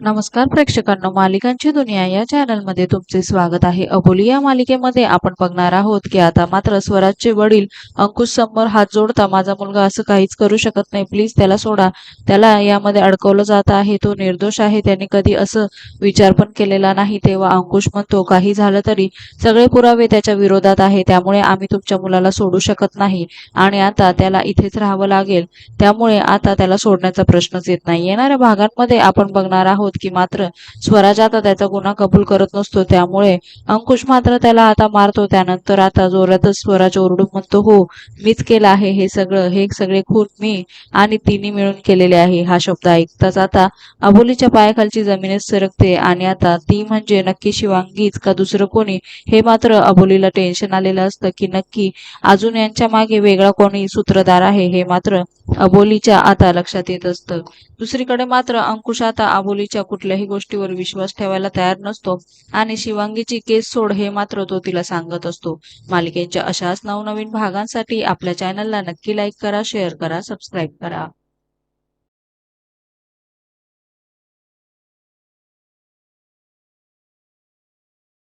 नमस्कार प्रेक्षकांनो मालिकांची दुनिया या चॅनलमध्ये तुमचे स्वागत आहे. अबोली या मालिकेमध्ये आपण बघणार आहोत की आता मात्र स्वराजचे वडील अंकुश समोर हात जोडता माझा मुलगा असं काहीच करू शकत नाही. प्लीज त्याला सोडा. त्याला यामध्ये अडकवलं जात आहे. तो निर्दोष आहे. त्याने कधी असं विचार पण केलेला नाही. तेव्हा अंकुश म्हणतो काही झालं तरी सगळे पुरावे त्याच्या विरोधात आहे. त्यामुळे आम्ही तुमच्या मुलाला सोडू शकत नाही. आणि आता त्याला इथेच राहावं लागेल. त्यामुळे आता त्याला सोडण्याचा प्रश्नच येत नाही. येणाऱ्या भागांमध्ये आपण बघणार आहोत की मात्र स्वराज आता त्याचा गुन्हा कबूल करत नसतो. त्यामुळे अंकुश मात्र त्याला आता मारतो. त्यानंतर आता जोरातच स्वराज ओरडून म्हणतो हो मीच केलं आहे हे सगळं. हे सगळे खून मी आणि तिने मिळून केलेले आहे. हा शब्द ऐकताच आता अबोलीच्या पायाखालची जमीनच सरकते आणि आता ती म्हणजे नक्की शिवांगीच का दुसरं कोणी? हे मात्र अबोलीला टेन्शन आलेलं असतं की नक्की अजून यांच्या मागे वेगळा कोणी सूत्रधार आहे हे मात्र अबोलीच्या आता लक्षात येत असतं. दुसरीकडे मात्र अंकुश आता अबोलीच्या कुठल्याही गोष्टीवर विश्वास ठेवायला तयार नसतो आणि शिवांगीची केस सोड हे मात्र तो तिला सांगत असतो. मालिकेच्या अशाच नवनवीन भागांसाठी आपल्या चॅनलला नक्की लाईक करा शेअर करा सबस्क्राईब करा.